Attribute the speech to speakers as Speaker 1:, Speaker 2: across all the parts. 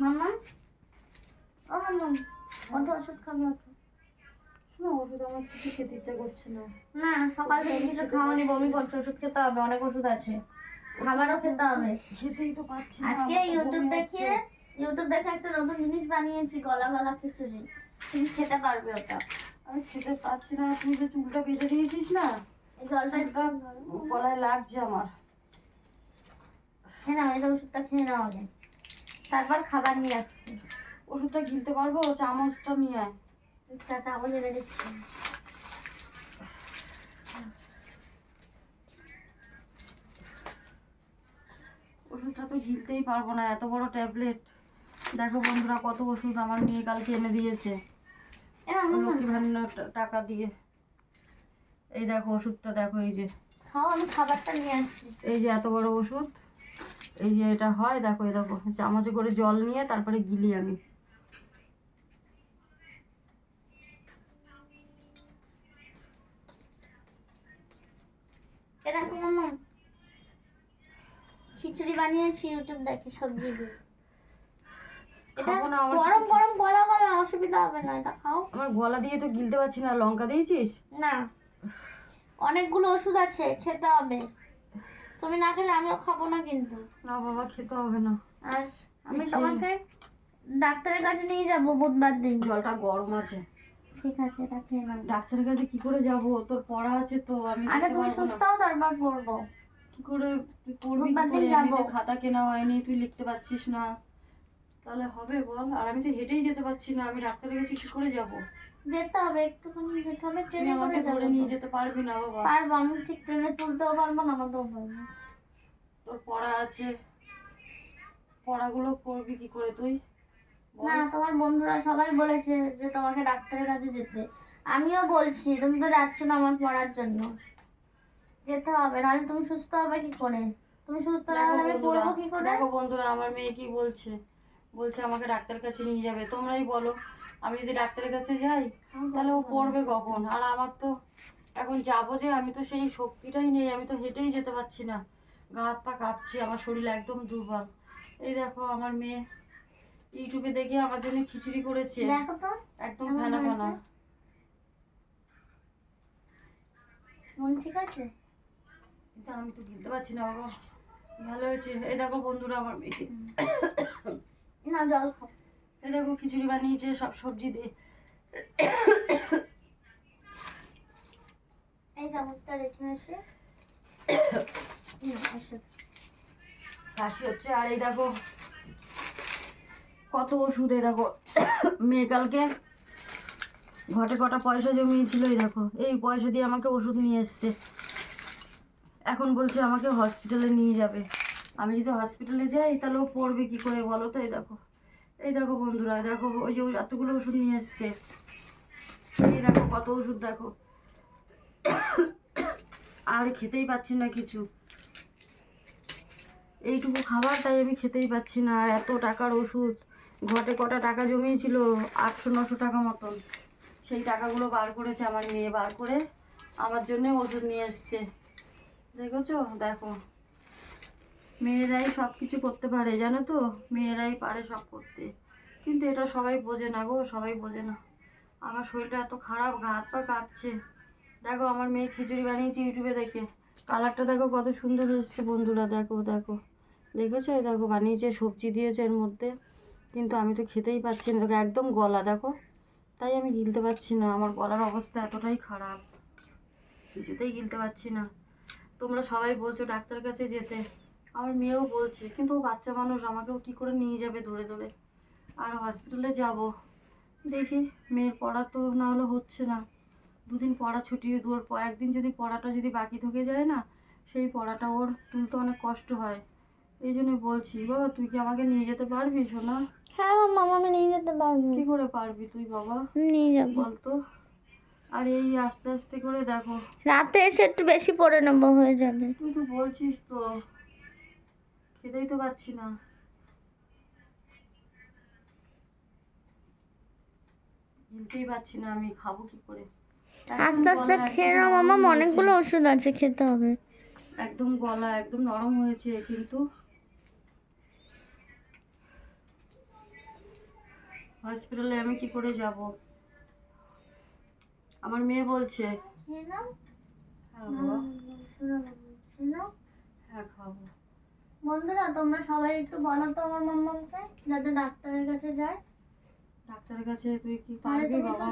Speaker 1: মামা ও মামা অত ওষুধ খাবি অত।
Speaker 2: না ওষুধ আমার কিছু খেতে ইচ্ছা করছে না।
Speaker 1: না সকাল থেকে কিছু খাওয়ানি বমি করছে ওষুধ খেতে হবে অনেক ওষুধ আছে। খাবারও খেতে হবে।
Speaker 2: খেতেই তো পাচ্ছি
Speaker 1: আজকে ইউটিউব দেখিয়ে ইউটিউব দেখে একটা নতুন জিনিস বানিয়েছি গলা গলা খিচুড়ি। তুমি খেতে পারবে ওটা।
Speaker 2: আমি খেতে পাচ্ছি না তুই যে চুলটা বেঁধে দিয়েছিস না
Speaker 1: এই জলটা
Speaker 2: গলায় লাগছে আমার।
Speaker 1: খেয়ে নাও এটা ওষুধটা খেয়ে নাও আগে। তারপর খাবার নিয়ে আসছি।
Speaker 2: ওষুধটা গিলতে পারব চামচটা নিয়ে আয়।
Speaker 1: চামচ এনে দিচ্ছি।
Speaker 2: ওষুধটা তো গিলতেই পারব না এত বড় ট্যাবলেট। দেখো বন্ধুরা কত ওষুধ আমার মেয়ে কালকে এনে দিয়েছে। টাকা দিয়ে। এই দেখো ওষুধটা দেখো এই যে।
Speaker 1: খাও আমি খাবারটা নিয়ে আসছি।
Speaker 2: এই যে এত বড় ওষুধ। এই যে এটা হয় দেখো দেখো চামচে করে জল নিয়ে তারপরে গিলি আমি।
Speaker 1: মামা খিচুড়ি বানিয়েছি ইউটিউব দেখে সবজি দিয়ে গরম গরম গলা গলা অসুবিধা হবে না এটা খাও।
Speaker 2: আমার গলা দিয়ে তো গিলতে পারছি না লঙ্কা দিয়েছিস?
Speaker 1: না অনেকগুলো ওষুধ আছে খেতে হবে। তুমি না খেলে আমিও খাব না কিন্তু।
Speaker 2: না বাবা খেতে হবে না।
Speaker 1: আর আমি তোমাকে ডাক্তারের কাছে নিয়ে যাব বুধবার দিন।
Speaker 2: জলটা গরম আছে।
Speaker 1: ঠিক আছে এটা খেয়ে নাও
Speaker 2: ডাক্তারের কাছে কি করে যাব? তোর পড়া আছে তো আমি
Speaker 1: আগে তুমি
Speaker 2: পারব
Speaker 1: সুস্থ হও তারপর পড়ব।
Speaker 2: কি করে তুই পড়বি। খাতা কেনা হয়নি তুই লিখতে পারছিস না। তাহলে হবে বল আর আমি তো হেঁটেই যেতে পারছি না আমি ডাক্তারের কাছে কি করে যাব?
Speaker 1: যেতে হবে একটুখানি যেতে হবে ট্রেনে
Speaker 2: আমাকে
Speaker 1: করে
Speaker 2: ধরে নিয়ে যেতে পারবি না বাবা।
Speaker 1: পারব আমি ঠিক ট্রেনে তুলতেও পারব না আমাকেও পারব
Speaker 2: তোর পড়া আছে। পড়াগুলো করবি কি করে তুই?
Speaker 1: না তোমার বন্ধুরা সবাই বলেছে যে তোমাকে ডাক্তারের কাছে যেতে। আমিও বলছি তুমি তো যাচ্ছ না আমার পড়ার জন্য। যেতে হবে নাহলে তুমি সুস্থ হবে কি করে? তুমি সুস্থ না হলে আমি পড়ব কি করে?
Speaker 2: দেখো বন্ধুরা আমার মেয়ে কি বলছে? বলছে আমাকে ডাক্তারের কাছে নিয়ে যাবে তোমরাই বলো। আমি যদি ডাক্তারের কাছে যাই তাহলে ও পড়বে কখন? আর আমার তো এখন যাব যে আমি তো সেই শক্তিটাই নেই আমি তো হেঁটেই যেতে পারছি না। গা হাত পা কাঁপছি আমার শরীর একদম দুর্বল। এই দেখো আমার মেয়ে ইউটিউবে দেখে আমার জন্য খিচুড়ি করেছে। একদম ফেনা ফেনা।
Speaker 1: মন ঠিক আছে?
Speaker 2: কিন্তু আমি তো গিলতে পারছি না বাবা। ভালো হয়েছে। এই দেখো বন্ধুরা আমার মেয়ে
Speaker 1: না জল খাও।
Speaker 2: এই দেখো খিচুড়ি বানিয়েছে সব সবজি দিয়ে।
Speaker 1: এই চামচটা রেখে আসে
Speaker 2: কাশি হচ্ছে আর এই দেখো কত ওষুধ এই দেখো মেয়ে কালকে ঘটে কটা পয়সা জমিয়েছিল এই দেখো এই পয়সা দিয়ে আমাকে ওষুধ নিয়ে এসছে। এখন বলছে আমাকে হসপিটালে নিয়ে যাবে। আমি যদি হসপিটালে যাই তাহলে ও পড়বে কি করে বলো তো এই দেখো। এই দেখো বন্ধুরা দেখো ওই যে এতগুলো ওষুধ নিয়ে এসছে। এই দেখো কত ওষুধ দেখো। আর খেতেই পাচ্ছি না কিছু। এইটুকু খাবার তাই আমি খেতেই পাচ্ছি না আর এত টাকার ওষুধ। ঘটে কটা টাকা জমিয়েছিল আটশো নশো টাকা মতন। সেই টাকাগুলো বার করেছে আমার মেয়ে বার করে আমার জন্য ওষুধ নিয়ে এসছে। দেখেছ? দেখো। মেয়েরাই সব কিছু করতে পারে, জানো তো? মেয়েরাই পারে সব করতে। কিন্তু এটা সবাই বোঝে না গো, সবাই বোঝে না। আমার শরীরটা এত খারাপ, গা হাত পা কাঁপছে। দেখো, আমার মেয়ে খিচুড়ি বানিয়েছে ইউটিউবে দেখে। কালারটা দেখো কত সুন্দর এসছে বন্ধুরা, দেখো দেখো। দেখেছ? দেখো, বানিয়েছে, সবজি দিয়েছে এর মধ্যে। কিন্তু আমি তো খেতেই পাচ্ছি না। দেখো, একদম গলা, দেখো। তাই আমি গিলতে পারছি না। আমার গলার অবস্থা এতটাই খারাপ। কিছুতেই গিলতে পারছি না। তোমরা সবাই বলছো ডাক্তারের কাছে যেতে। আমার মেয়েও বলছে কিন্তু ও বাচ্চা মানুষ আমাকেও কী করে নিয়ে যাবে ধরে ধরে? আর হসপিটালে যাব। দেখি মেয়ের পড়া তো না হলে হচ্ছে না। দুদিন পড়া ছুটি প- একদিন যদি পড়াটা যদি বাকি থেকে যায় না সেই পড়াটা ওর তুলতে অনেক কষ্ট হয়। এই জন্য বলছি বাবা তুই কি আমাকে নিয়ে যেতে পারবি সোনা?
Speaker 1: হ্যাঁ মামা আমি নিয়ে যেতে পারব।
Speaker 2: কি করে পারবি তুই বাবা?
Speaker 1: নিয়ে যাব।
Speaker 2: বলতো? আর এই আস্তে আস্তে করে দেখো।
Speaker 1: রাতে এসে একটু বেশি পড়ে নেব হয়ে যাবে।
Speaker 2: তুই তো বলছিস তো। খেতেই তো পাচ্ছি না। খেতেই পাচ্ছি না আমি খাব কি করে?
Speaker 1: আস্তে আস্তে খেয়ে নাও মামা অনেকগুলো ওষুধ আছে খেতে হবে।
Speaker 2: একদম গলা একদম নরম হয়েছে কিন্তু। হসপিটালে আমি কি করে যাব? আমার মেয়ে বলছে
Speaker 1: খেয়ে নাও।
Speaker 2: হ্যাঁ হ্যাঁ খাব।
Speaker 1: বন্ধুরা তোমরা সবাই একটু বলো তো আমার মাম্মামকে যাতে ডাক্তারের কাছে যায়।
Speaker 2: ডাক্তারের কাছে তুই কি পারবি বাবা?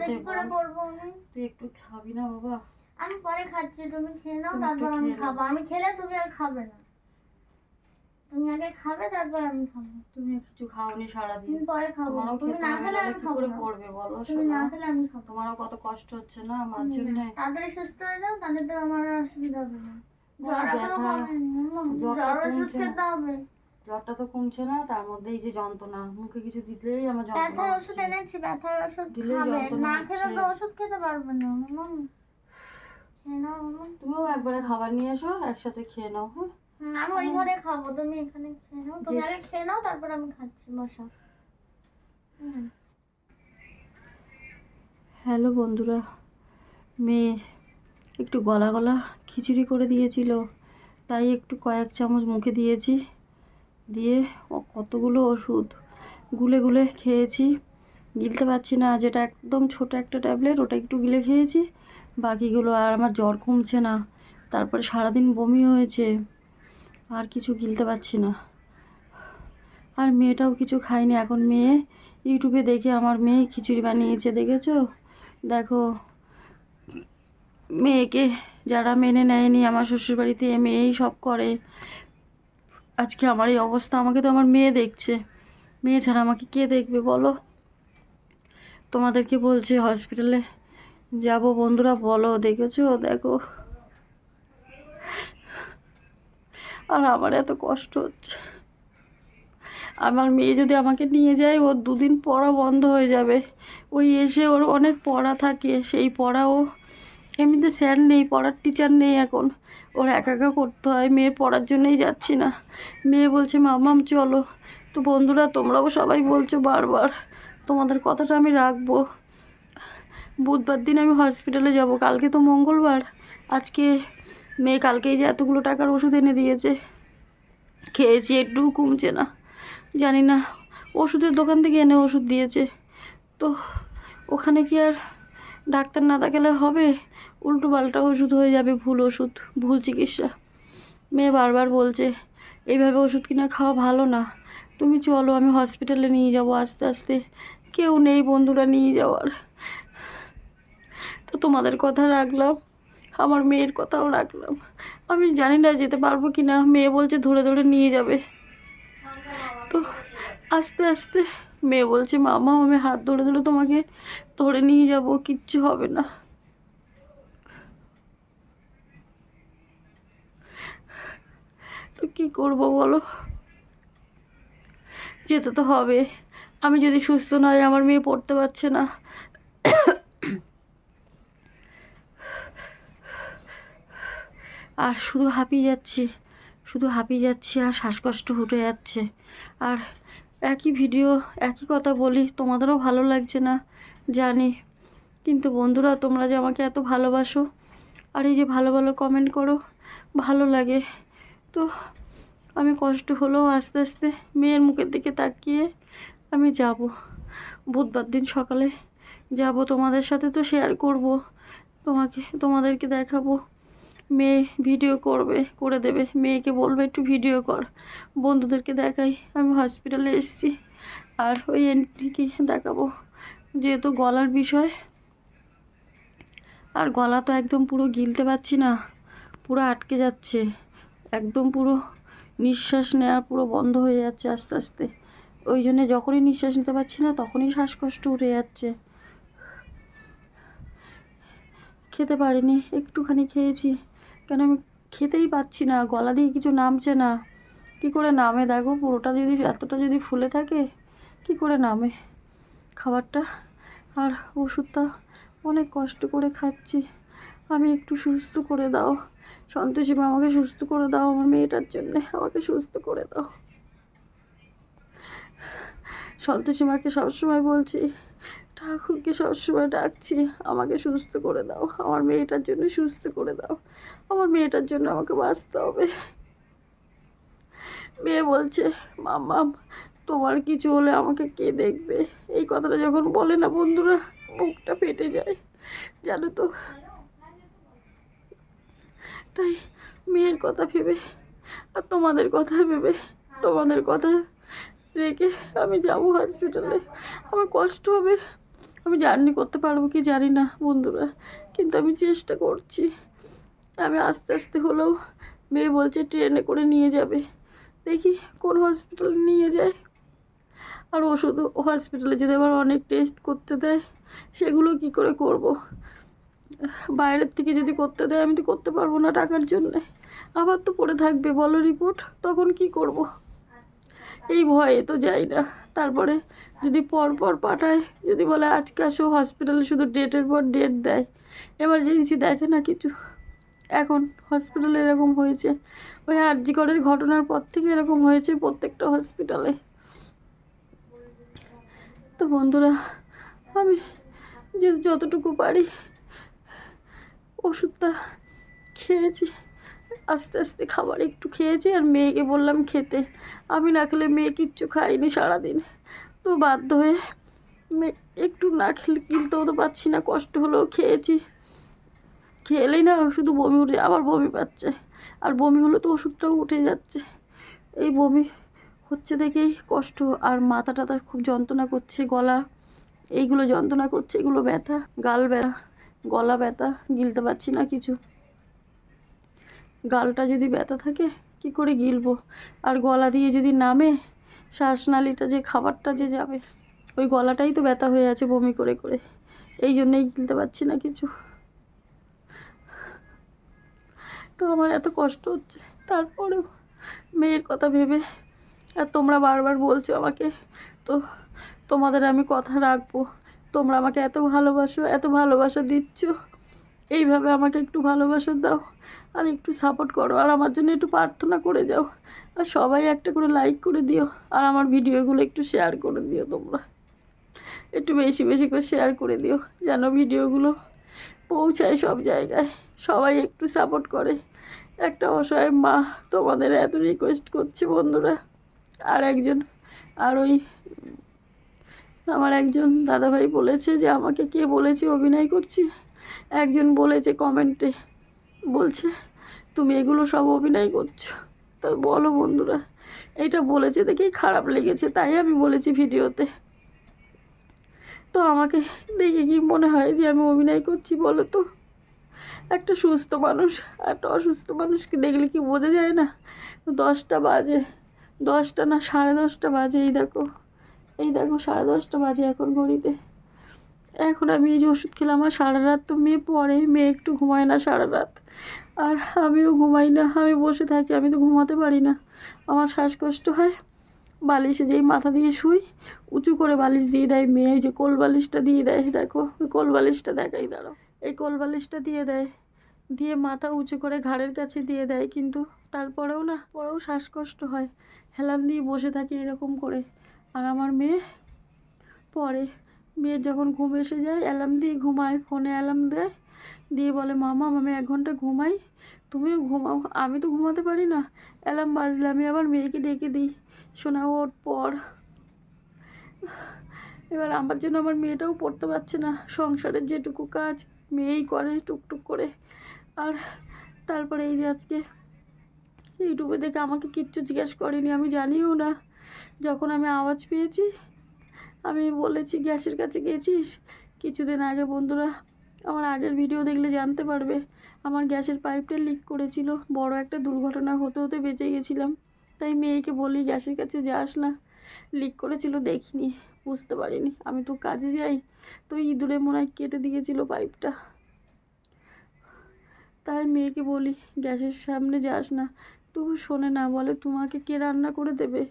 Speaker 2: নিয়ে
Speaker 1: করে? করব আমি?
Speaker 2: তুই একটু খাবি না বাবা?
Speaker 1: আমি পরে খাচ্ছি তুমি খেয়ে নাও তারপর আমি খাব। আমি খেলে তুমি আর খাবে না। তুমি আগে খাবে তারপর আমি খাব।
Speaker 2: তুমি কিছু খাওনি সারাদিন।
Speaker 1: পরে খাব। তুমি না খেলে আমি খাব
Speaker 2: করে পড়বে বলো
Speaker 1: তুমি না খেলে আমি খাব
Speaker 2: তোমারও কত কষ্ট হচ্ছে না আমার জন্য?
Speaker 1: তাড়াতাড়ি সুস্থ হয়ে যাও তাহলে তো আমার অসুবিধা হবে না।
Speaker 2: জ্বরটা তো কমছে না তার মধ্যে এই যে যন্ত্রণা মুখে কিছু দিতেই আমার যন্ত্রণা
Speaker 1: ব্যথার ওষুধ এনেছি ব্যথার ওষুধ
Speaker 2: দিলেই
Speaker 1: খাবে। না খেলে তো ওষুধ খেতে পারবে না মাম। খেয়ে নাও
Speaker 2: তুমিও একবারে খাবার নিয়ে এসো একসাথে খেয়ে নাও হ্যাঁ?
Speaker 1: আমি ওই ঘরে খাব তুমি এখানে খেয়ে নাও। তুমি আগে খেয়ে নাও তারপর আমি খাচ্ছি বসো। হুম।
Speaker 2: হ্যালো বন্ধুরা মেয়ে একটু গলা গলা খিচুড়ি করে দিয়েছিল, তাই একটু কয়েক চামচ মুখে দিয়েছি, দিয়ে কতগুলো ওষুধ গুলে গুলে খেয়েছি। গিলতে পারছি না, যেটা একদম ছোট একটা ট্যাবলেট, ওটা একটু গিলে খেয়েছি, বাকিগুলো আর আমার জ্বর কমছে না, তারপরে সারাদিন বমি হয়েছে, আর কিছু গিলতে পারছি না। আর মেয়েটাও কিছু খায়নি, এখন মেয়ে ইউটিউবে দেখে আমার মেয়ে খিচুড়ি বানিয়েছে, দেখেছ? দেখো মেয়েকে যারা মেনে নেয়নি, আমার শ্বশুরবাড়িতে মেয়েই সব করে। আজকে আমার এই অবস্থা, আমাকে তো আমার মেয়ে দেখছে। মেয়ে ছাড়া আমাকে কে দেখবে বলো? তোমাদেরকে বলছে হসপিটালে যাব। বন্ধুরা, বলো, দেখেছ? দেখো। আর আমার এত কষ্ট হচ্ছে। আমার মেয়ে যদি আমাকে নিয়ে যায়, ওর দুদিন পড়া বন্ধ হয়ে যাবে। ওই এসে ওর অনেক পড়া থাকে, সেই পড়াও এমনিতে স্যার নেই, পড়ার টিচার নেই এখন। ওর একা একা করতে হয় মেয়ের পড়ার জন্যই যাচ্ছি না। মেয়ে বলছে মামাম চলো। তো বন্ধুরা, তোমরাও সবাই বলছো বারবার, তোমাদের কথাটা আমি রাখব। বুধবার দিন আমি হসপিটালে যাব, কালকে তো মঙ্গলবার। আজকে মেয়ে কালকেই যে এতগুলো টাকার ওষুধ এনে দিয়েছে, খেয়েছি, একটু কমছে না, জানি না। ওষুধের দোকান থেকে এনে ওষুধ দিয়েছে। তো ওখানে কি আর ডাক্তার না দেখালে হবে? উল্টো পাল্টা ওষুধ হয়ে যাবে ভুল ওষুধ, ভুল চিকিৎসা। মেয়ে বারবার বলছে, এইভাবে ওষুধ কিনা খাওয়া ভালো না। তুমি চলো, আমি হসপিটালে নিয়ে যাব আস্তে আস্তে। কেউ নেই বন্ধুরা নিয়ে যাওয়ার। তো তোমাদের কথা রাখলাম, আমার মেয়ের কথাও রাখলাম। আমি জানি না যেতে পারব কি না মেয়ে বলছে ধরে ধরে নিয়ে যাবে। তো আস্তে আস্তে মেয়ে বলছে, মামা, আমি হাত ধরে ধরে তোমাকে ধরে নিয়ে যাব, কিচ্ছু হবে না। তো কি করব বলো? যেতে তো হবে। আমি যদি সুস্থ নয় আমার মেয়ে পড়তে পারছে না। আর শুধু হাঁপিয়ে যাচ্ছি, শুধু হাঁপিয়ে যাচ্ছি আর শ্বাসকষ্ট উঠে যাচ্ছে। আর একই ভিডিও, একই কথা বলি, তোমাদেরও ভালো লাগছে না, জানি। কিন্তু বন্ধুরা, তোমরা যে আমাকে এত ভালোবাসো, আর এই যে ভালো ভালো কমেন্ট করো, ভালো লাগে। তো আমি কষ্ট হলেও আস্তে আস্তে মেয়ের মুখের দিকে তাকিয়ে আমি যাব। বুধবার দিন সকালে যাব তোমাদের সাথে তো শেয়ার করব। তোমাকে, তোমাদেরকে দেখাবো। মেয়ে ভিডিও করবে, করে দেবে। মেয়েকে বলবে, একটু ভিডিও কর। বন্ধুদেরকে দেখাই। আমি হসপিটালে এসেছি। আর ওই এন্ট্রিকে দেখাবো। যেহেতু গলার বিষয়, আর গলা তো একদম পুরো গিলতে পারছি না। পুরো আটকে যাচ্ছে। একদম পুরো নিঃশ্বাস নেওয়া পুরো বন্ধ হয়ে যাচ্ছে আস্তে আস্তে। ওই জন্যে যখনই নিঃশ্বাস নিতে পারছি না, তখনই শ্বাসকষ্ট উঠে যাচ্ছে। খেতে পারিনি, একটুখানি খেয়েছি। কেন আমি খেতেই পাচ্ছি না, গলা দিয়ে কিছু নামছে না। কি করে নামে দেখো, পুরোটা যদি, এতটা যদি ফুলে থাকে, কি করে নামে? খাবারটা আর ওষুধটা অনেক কষ্ট করে খাচ্ছি। আমি একটু সুস্থ করে দাও। সন্তোষী মা, আমাকে সুস্থ করে দাও আমার মেয়েটার জন্যে, আমাকে সুস্থ করে দাও। সন্তোষী মাকে সবসময় বলছি, ঠাকুরকে সবসময় ডাকছি, আমাকে সুস্থ করে দাও, আমার মেয়েটার জন্য সুস্থ করে দাও, আমার মেয়েটার জন্য আমাকে বাঁচতে হবে। মেয়ে বলছে মাম্মা তোমার কিছু হলে আমাকে কে দেখবে? এই কথাটা যখন বলে না বন্ধুরা বুকটা ফেটে যায়, জানো তো। তাই মেয়ের কথা ভেবে আর তোমাদের কথা ভেবে তোমাদের কথা রেখে আমি যাব হসপিটালে আমার কষ্ট হবে। আমি জার্নি করতে পারব কি জানি না বন্ধুরা, কিন্তু আমি চেষ্টা করছি। আমি আস্তে আস্তে হলেও মেয়ে বলছে ট্রেনে করে নিয়ে যাবে। দেখি কোন হসপিটালে নিয়ে যায়। আর ওষুধ হসপিটালে যদি আবার অনেক টেস্ট করতে দেয়। সেগুলো কি করে করব? বাইরের থেকে যদি করতে দেয়, আমি তো করতে পারব না টাকার জন্যে। আবার তো পড়ে থাকবে, বলো রিপোর্ট, তখন কি করব? এই ভয়ে তো যাই না। তারপরে যদি পর পর পাঠায়, যদি বলে আজকে আসো হসপিটালে শুধু ডেটের পর ডেট দেয় এমার্জেন্সি দেখে না কিছু। এখন হসপিটালে এরকম হয়েছে, ওই আরজিকরের ঘটনার পর থেকে এরকম হয়েছে প্রত্যেকটা হসপিটালে তো বন্ধুরা, আমি যে যতটুকু পারি ওষুধটা খেয়েছি। আস্তে আস্তে খাবার একটু খেয়েছি আর মেয়েকে বললাম খেতে। আমি না খেলে মেয়ে কিচ্ছু খাইনি সারাদিন। তো বাধ্য হয়ে একটু না খেলে কিনতেও তো পাচ্ছি না, কষ্ট হলেও খেয়েছি। খেলেই না শুধু বমি উঠে, আবার বমি পাচ্ছে। আর বমি হলে তো ওষুধটাও উঠে যাচ্ছে। এই বমি হচ্ছে দেখেই কষ্ট। আর মাথা টাথা খুব যন্ত্রণা করছে, গলা, এইগুলো যন্ত্রণা করছে, এগুলো ব্যথা, গাল ব্যথা। গলা ব্যথা, গিলতে পারছি না কিছু। গালটা যদি ব্যথা থাকে, কি করে গিলবো? আর গলা দিয়ে যদি নামে, শ্বাসনালীটা যে, খাবারটা যে যাবে, ওই গলাটাই তো ব্যথা হয়ে আছে বমি করে করে। এই জন্যেই গিলতে পারছি না কিছু। তো আমার এত কষ্ট হচ্ছে। তারপরেও মেয়ের কথা ভেবে, আর তোমরা বারবার বলছো আমাকে, তো তোমাদের আমি কথা রাখব। তোমরা আমাকে এত ভালোবাসো, এত ভালোবাসা দিচ্ছ। এইভাবে আমাকে একটু ভালোবাসা দাও আর একটু সাপোর্ট করো আর আমার জন্য একটু প্রার্থনা করে যাও। আর সবাই একটা করে লাইক করে দিও আর আমার ভিডিওগুলো একটু শেয়ার করে দিও তোমরা। একটু বেশি বেশি করে শেয়ার করে দিও যেন ভিডিওগুলো পৌঁছায় সব জায়গায়। সবাই একটু সাপোর্ট করে। একটা অসহায় মা তোমাদের এত রিকোয়েস্ট করছে বন্ধুরা। আর একজন, আর ওই আমার একজন দাদাভাই বলেছে যে, আমাকে কে বলেছে অভিনয় করছি? একজন বলেছে কমেন্টে, বলছে, তুমি এগুলো সব অভিনয় করছ। তা বলো বন্ধুরা, এটা বলেছে দেখেই খারাপ লেগেছে, তাই আমি বলেছি ভিডিওতে। তো আমাকে দেখে কি মনে হয় যে, আমি অভিনয় করছি বলো তো? একটা সুস্থ মানুষ, একটা অসুস্থ মানুষকে দেখলে কি বোঝা যায় না? দশটা বাজে, দশটা না সাড়ে দশটা বাজে এই দেখো। এই দেখো, সাড়ে দশটা বাজে এখন ঘড়িতে। এখন আমি এই যে ওষুধ খেলাম, আর সারা রাত তো মেয়ে পড়ে, মেয়ে একটু ঘুমায় না সারা রাত। আর আমিও ঘুমাই না, আমি বসে থাকি, আমি তো ঘুমাতে পারি না। আমার শ্বাসকষ্ট হয়, বালিশে যেই মাথা দিয়ে শুই, উঁচু করে বালিশ দিয়ে দেয় মেয়ে যে কোল বালিশটা দিয়ে দেয়, দেখো, ওই কোল বালিশটা দেখাই, দাঁড়াও। এই কোল বালিশটা দিয়ে দেয়, দিয়ে মাথা উঁচু করে ঘাড়ের কাছে দিয়ে দেয়, কিন্তু তারপরেও না, পরেও শ্বাসকষ্ট হয়। হেলান দিয়ে বসে থাকি এরকম করে। আর আমার মেয়ে? পরে। মেয়ের যখন ঘুম এসে যায় অ্যালার্ম দিয়ে ঘুমায় ফোনে অ্যালার্ম দেয়, দিয়ে বলে, মামা আমি এক ঘণ্টা ঘুমাই। তুমিও ঘুমাও, আমি তো ঘুমাতে পারি না। অ্যালার্ম বাজলে আমি আবার মেয়েকে ডেকে দিই। শোনা, ওর পর। এবার আমার জন্য আমার মেয়েটাও পড়তে পারছে না। সংসারের যেটুকু কাজ, মেয়েই করে টুকটুক করে। আর তারপরে এই যে আজকে, ইউটিউবে দেখে আমাকে কিচ্ছু জিজ্ঞেস করেনি, আমি জানিও না। যখন আমি আওয়াজ পেয়েছি, আমি বলেছি, গ্যাসের কাছে গেছিস? কিছুদিন আগে বন্ধুরা আমার আগের ভিডিও দেখলে জানতে পারবে, আমার গ্যাসের পাইপটা লিক করেছিল। বড় একটা দুর্ঘটনা হতে হতে বেঁচে গেছিলাম। তাই মেয়েকে বলি, গ্যাসের কাছে যাস না। লিক করেছিল, দেখিনি, বুঝতে পারিনি। আমি তো কাজে যাই, তো ইঁদুরে মনে হয় কেটে দিয়েছিল পাইপটা তাই মেয়েকে বলি, গ্যাসের সামনে যাস না। তবু শোনে না, বলে, তোমাকে কে রান্না করে দেবে?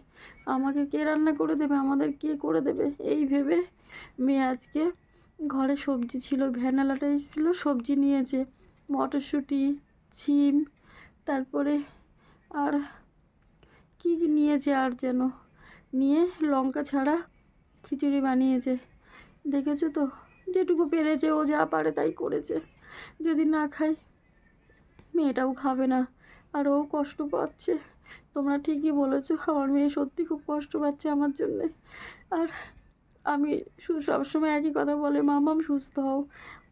Speaker 2: আমাকে কে রান্না করে দেবে? আমাদের কে করে দেবে? এই ভেবে মেয়ে আজকে ঘরে সবজি ছিল ভ্যানালাটা এসেছিল, সবজি নিয়েছে, মটরশুঁটি, ছিম, তারপরে আর কী নিয়েছে আর যেন? নিয়ে লঙ্কা ছাড়া খিচুড়ি বানিয়েছে। দেখেছ তো? যেটুকু পেরেছে, ও যা পারে তাই করেছে। যদি না খাই, মেয়েটাও খাবে না। আর ও কষ্ট পাচ্ছে। তোমরা ঠিকই বলেছ, আমার মেয়ে সত্যি খুব কষ্ট পাচ্ছে আমার জন্যে। আর আমি সবসময় একই কথা বলে মামাম সুস্থ হও,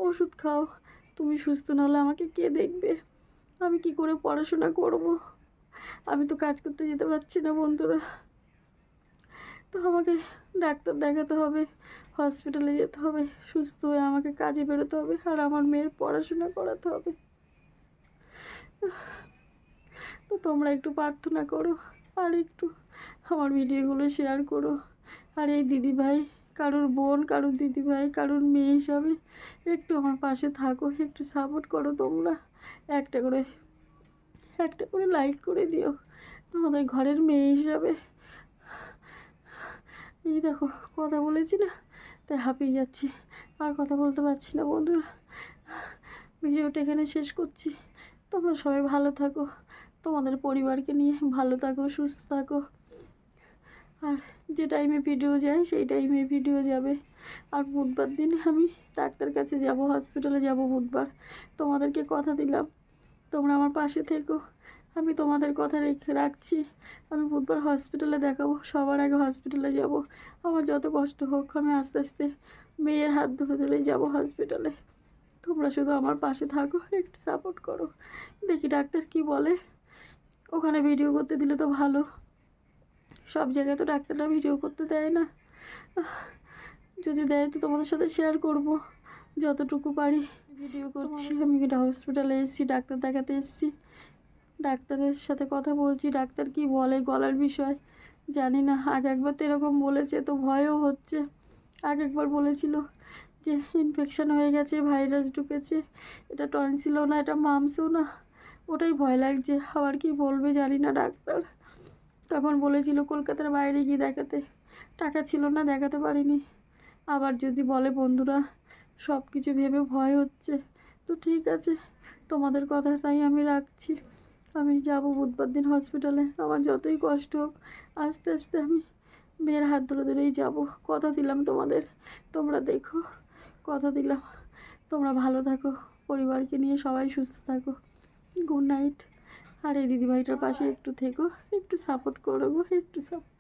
Speaker 2: ওষুধ খাও। তুমি সুস্থ না হলে আমাকে কে দেখবে? আমি কি করে পড়াশোনা করব? আমি তো কাজ করতে যেতে পারছি না বন্ধুরা। তো আমাকে ডাক্তার দেখাতে হবে, হসপিটালে যেতে হবে, সুস্থ হয়ে আমাকে কাজে বেরোতে হবে, আর আমার মেয়ের পড়াশোনা করাতে হবে। তো তোমরা একটু প্রার্থনা করো, আর একটু আমার ভিডিওগুলো শেয়ার করো। আর এই দিদিভাই, কারোর বোন, কারোর দিদিভাই, কারোর মেয়ে হিসাবে একটু আমার পাশে থাকো, একটু সাপোর্ট করো তোমরা। একটা করে একটা করে লাইক করে দিও তোমাদের ঘরের মেয়ে হিসাবে। এই দেখো, কথা বলেছি না, তাই হাঁপিয়ে যাচ্ছি, আর কথা বলতে পারছি না বন্ধুরা। ভিডিওটা এখানে শেষ করছি, তোমরা সবাই ভালো থাকো। তোমাদের পরিবারকে নিয়ে ভালো থাকো, সুস্থ থাকো। আর যে টাইমে ভিডিও যায়, সেই টাইমে ভিডিও যাবে। আর বুধবার দিন আমি ডাক্তার কাছে যাব হসপিটালে যাব বুধবার। তোমাদেরকে কথা দিলাম। তোমরা আমার পাশে থেকো। আমি তোমাদের কথা রেখে রাখছি। আমি বুধবার হসপিটালে দেখাবো। সবার আগে হসপিটালে যাব। আমার যত কষ্ট হোক, আমি আস্তে আস্তে মেয়ের হাত ধরে ধরেই যাব হসপিটালে তোমরা শুধু আমার পাশে থাকো, একটু সাপোর্ট করো। দেখি ডাক্তার কি বলে। ওখানে ভিডিও করতে দিলে তো ভালো। সব জায়গায় তো ডাক্তাররা ভিডিও করতে দেয় না। যদি দেয় তো তোমাদের সাথে শেয়ার করব। যতটুকু পারি। ভিডিও করছি। আমি এটা হসপিটালে এসেছি ডাক্তার দেখাতে এসেছি। ডাক্তারের সাথে কথা বলছি ডাক্তার কি বলে গলার বিষয় জানি না। আগে একবার তো এরকম বলেছে তো ভয়ও হচ্ছে। আগে একবার বলেছিল যে ইনফেকশন হয়ে গেছে ভাইরাস ঢুকেছে। এটা টনসিলও না এটা মামসও না। ওটাই ভয় লাগছে। আবার কি বলবে জানি না ডাক্তার। তখন বলেছিল কলকাতার বাইরে গিয়ে দেখাতে। টাকা ছিল না, দেখাতে পারিনি। আবার যদি বলে, বন্ধুরা সব কিছু ভেবে ভয় হচ্ছে। তো ঠিক আছে, তোমাদের কথাটাই আমি রাখছি। আমি যাব বুধবার দিন হসপিটালে। আমার যতই কষ্ট হোক, আস্তে আস্তে আমি মেয়ের হাত ধরে ধরেই যাব। কথা দিলাম তোমাদের। তোমরা দেখো, কথা দিলাম। তোমরা ভালো থাকো, পরিবারকে নিয়ে সবাই সুস্থ থাকো। গুড নাইট আর এই দিদিভাইটার পাশে একটু থেকো একটু সাপোর্ট করো গো একটু সাপোর্ট